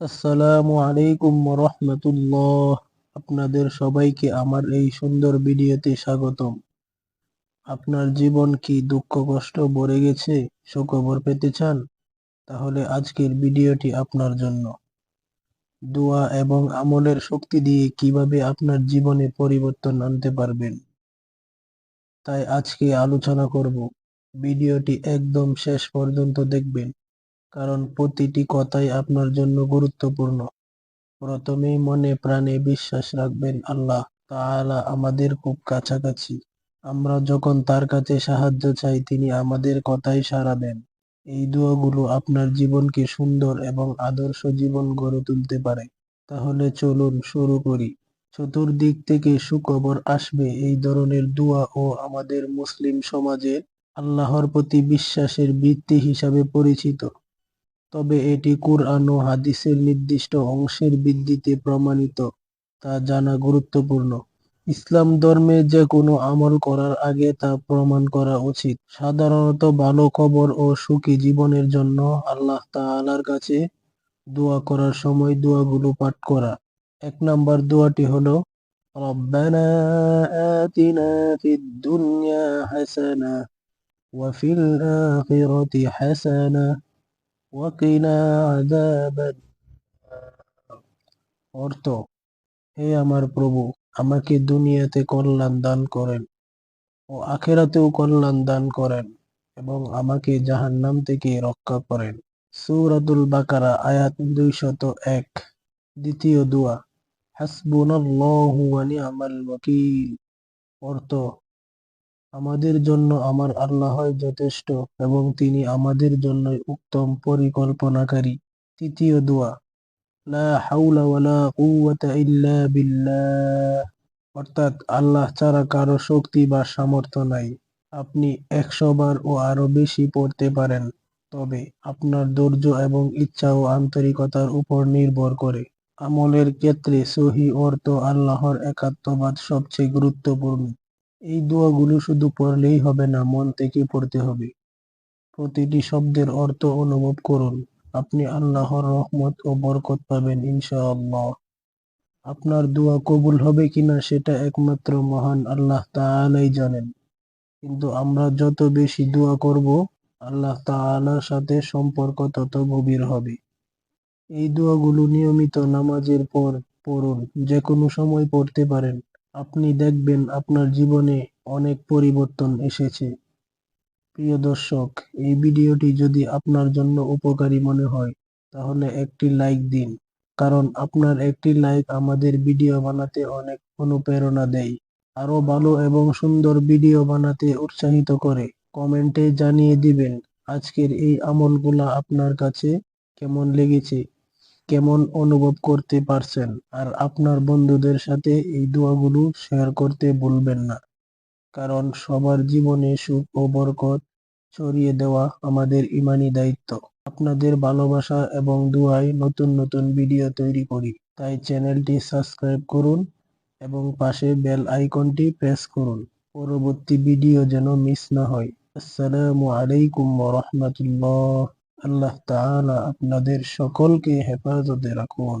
আসসালামু আলাইকুম রহমতুল্লাহ আপনাদের সবাইকে আমার এই সুন্দর ভিডিওতে স্বাগতম। আপনার জীবন কি দুঃখ, কষ্ট, ভরে গেছে, সুখবর পেতে চান? তাহলে আজকের ভিডিওটি আপনার জন্য। দোয়া এবং আমলের শক্তি দিয়ে কীভাবে আপনার জীবনে পরিবর্তন আনতে পারবেন? তাই আজকে আলোচনা করব। ভিডিওটি একদম শেষ পর্যন্ত দেখবেন। কারণ প্রতিটি কথাই আপনার জন্য গুরুত্বপূর্ণ। প্রথমেই মনে প্রাণে বিশ্বাস রাখবেন আল্লাহ তাআলা আমাদের খুব কাছাকাছি। আমরা যখন তার কাছে সাহায্য চাই, তিনি আমাদের কথাই সাড়া দেন। এই দোয়াগুলো আপনার জীবনকে সুন্দর এবং আদর্শ জীবন গড়ে তুলতে পারে। তাহলে চলুন শুরু করি। চতুর্দিক থেকে সুখবর আসবে এই ধরনের দোয়া ও আমাদের মুসলিম সমাজে আল্লাহর প্রতি বিশ্বাসের ভিত্তি হিসাবে পরিচিত। তবে এটি কুরআন ও হাদিসের নির্দিষ্ট অংশের ভিত্তিতে প্রমাণিত তা জানা গুরুত্বপূর্ণ ইসলাম ধর্মে যে কোনো আমল করার আগে তা প্রমাণ করা উচিত সাধারণত ভালো খবর ও সুখী জীবনের জন্য আল্লাহ তাআলার কাছে দোয়া করার সময় দোয়াগুলো পাঠ করা এক নাম্বার দোয়াটি হলো ربنا آتنا في الدنيا حسنة وفي الآخرة حسنة ওয়াকিনা আযাবান অর্থ, হে আমার প্রভু, আমাকে দুনিয়াতে কল্যাণ দান করেন ও আখেরাতেও কল্যাণ দান করেন এবং আমাকে জাহান্নাম থেকে রক্ষা করেন। সৌরাতুল বাকারা, আয়াত দুইশত এক, দ্বিতীয় দোয়া। হাসবুন ওয়া ওয়াকিল। অর্থ আমাদের জন্য আমার আল্লাহ যথেষ্ট এবং তিনি আমাদের জন্য উত্তম পরিকল্পনাকারী। তৃতীয় দোয়া, লা হাওলা ওয়ালা কুওয়াতা ইল্লা বিল্লাহ। অর্থাৎ আল্লাহ ছাড়া কারও শক্তি বা সামর্থ্য নাই। আপনি একশো বার ও আরও বেশি পড়তে পারেন, তবে আপনার ধৈর্য এবং ইচ্ছা ও আন্তরিকতার উপর নির্ভর করে। আমলের ক্ষেত্রে সহি অর্থ আল্লাহর একাত্মবাদ সবচেয়ে গুরুত্বপূর্ণ। এই দোয়াগুলো শুধু পড়লেই হবে না, মন থেকে পড়তে হবে। প্রতিটি শব্দের অর্থ অনুভব করুন। আপনি আল্লাহর রহমত ও বরকত পাবেন, ইনশাআল্লাহ। আপনার দোয়া কবুল হবে কিনা সেটা একমাত্র মহান আল্লাহ তাআলাই জানেন। কিন্তু আমরা যত বেশি দোয়া করব, আল্লাহ তাআলার সাথে সম্পর্ক তত গভীর হবে। এই দোয়াগুলো নিয়মিত নামাজের পর পড়ুন যে কোনো সময় পড়তে পারেন। আপনি দেখবেন আপনার জীবনে অনেক পরিবর্তন এসেছে। প্রিয় দর্শক, এই ভিডিওটি যদি আপনার জন্য উপকারী মনে হয়, তাহলে একটি লাইক দিন। কারণ আপনার একটি লাইক আমাদের ভিডিও বানাতে অনেক অনুপ্রেরণা দেয়। আরও ভালো এবং সুন্দর ভিডিও বানাতে উৎসাহিত করে কমেন্টে জানিয়ে দিবেন, আজকের এই আমলগুলা আপনার কাছে কেমন লেগেছে? কেমন অনুভব করতে পারছেন? আর আপনার বন্ধুদের সাথে এই দোয়াগুলো শেয়ার করতে ভুলবেন না। কারণ সবার জীবনে সুখ ও বরকত ছড়িয়ে দেওয়া আমাদের ইমানি দায়িত্ব। আপনাদের ভালোবাসা এবং দোয়ায় নতুন নতুন ভিডিও তৈরি করি। তাই চ্যানেলটি সাবস্ক্রাইব করুন এবং পাশে বেল আইকনটি প্রেস করুন। পরবর্তী ভিডিও যেন মিস না হয়। আসসালামু আলাইকুম রহমতুল্লাহ। আল্লাহ তাআলা আপনাদের সকলকে হেফাজতে রাখুন।